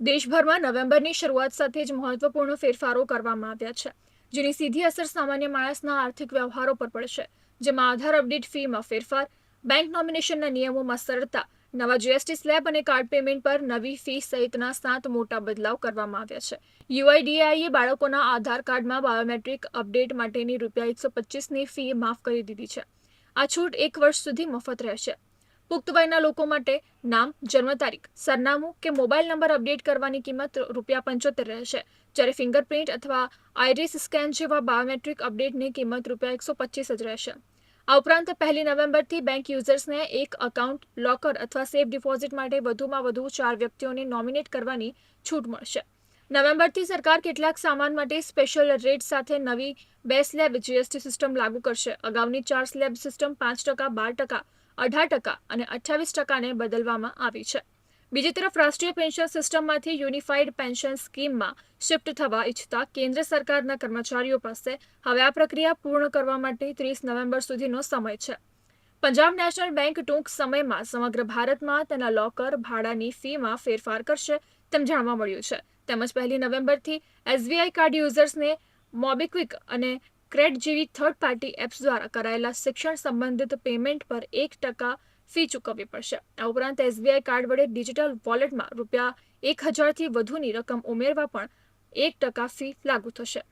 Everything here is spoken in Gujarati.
દેશભરમાં નવેમ્બરની શરૂઆત સાથે જ મહત્વપૂર્ણ ફેરફારો કરવામાં આવ્યા છે, જેની સીધી અસર સામાન્ય માણસના આર્થિક વ્યવહારો પર પડશે, જેમાં આધાર અપડેટ ફીમાં ફેરફાર, બેંક નોમિનેશનના નિયમોમાં સરળતા, નવા જીએસટી સ્લેબ અને કાર્ડ પેમેન્ટ પર નવી ફી સહિતના સાત મોટા બદલાવ કરવામાં આવ્યા છે. યુઆઈડીએઆઈએ બાળકોના આધાર કાર્ડમાં બાયોમેટ્રિક અપડેટ માટેની રૂપિયા એકસો પચીસની ફી માફ કરી દીધી છે. આ છૂટ એક વર્ષ સુધી મફત રહેશે. પુખ્ત વયના લોકો માટે નામ, જન્મ તારીખ, સરનામું કે મોબાઈલ નંબર અપડેટ કરવાની કિંમત રૂપિયા પંચોતેર રહેશે. જ્યારે ફિંગરપ્રિન્ટ અથવા આઈરિસ સ્કેન જેવા બાયોમેટ્રિક અપડેટની કિંમત રૂપિયા એકસો પચીસ જ રહેશે. આ ઉપરાંત પહેલી નવેમ્બરથી બેંક યુઝર્સને એક અકાઉન્ટ લોકર અથવા સેફ ડિપોઝિટ માટે વધુમાં વધુ ચાર વ્યક્તિઓને નોમિનેટ કરવાની છૂટ મળશે. નવેમ્બરથી સરકાર કેટલાક સામાન માટે સ્પેશિયલ રેટ સાથે નવી બે સ્લેબ જીએસટી સિસ્ટમ લાગુ કરશે. અગાઉની ચાર સ્લેબ સિસ્ટમ પાંચ ટકા, બાર ટકા અઢાર ટકા અને અઠ્યાવીસ ટકાને બદલવામાં આવી છે. બીજી તરફ રાષ્ટ્રીય પેન્શન સિસ્ટમમાંથી યુનિફાઈડ પેન્શન સ્કીમમાં શિફ્ટ થવા ઈચ્છતા કેન્દ્ર સરકારના કર્મચારીઓ પાસે હવે આ પ્રક્રિયા પૂર્ણ કરવા માટે ત્રીસ નવેમ્બર સુધીનો સમય છે. પંજાબ નેશનલ બેંક ટૂંક સમયમાં સમગ્ર ભારતમાં તેના લોકર ભાડાની ફીમાં ફેરફાર કરશે તેમ જાણવા મળ્યું છે. તેમજ પહેલી નવેમ્બરથી એસબીઆઈ કાર્ડ યુઝર્સને મોબીક્વિક અને ક્રેડ જેવી થર્ડ પાર્ટી એપ્સ દ્વારા કરાયેલા શિક્ષણ સંબંધિત પેમેન્ટ પર એક ટકા ફી ચૂકવવી પડશે. આ ઉપરાંત એસબીઆઈ કાર્ડ વડે ડિજિટલ વોલેટમાં રૂપિયા એક હજારથી વધુની રકમ ઉમેરવા પણ એક ટકા ફી લાગુ થશે.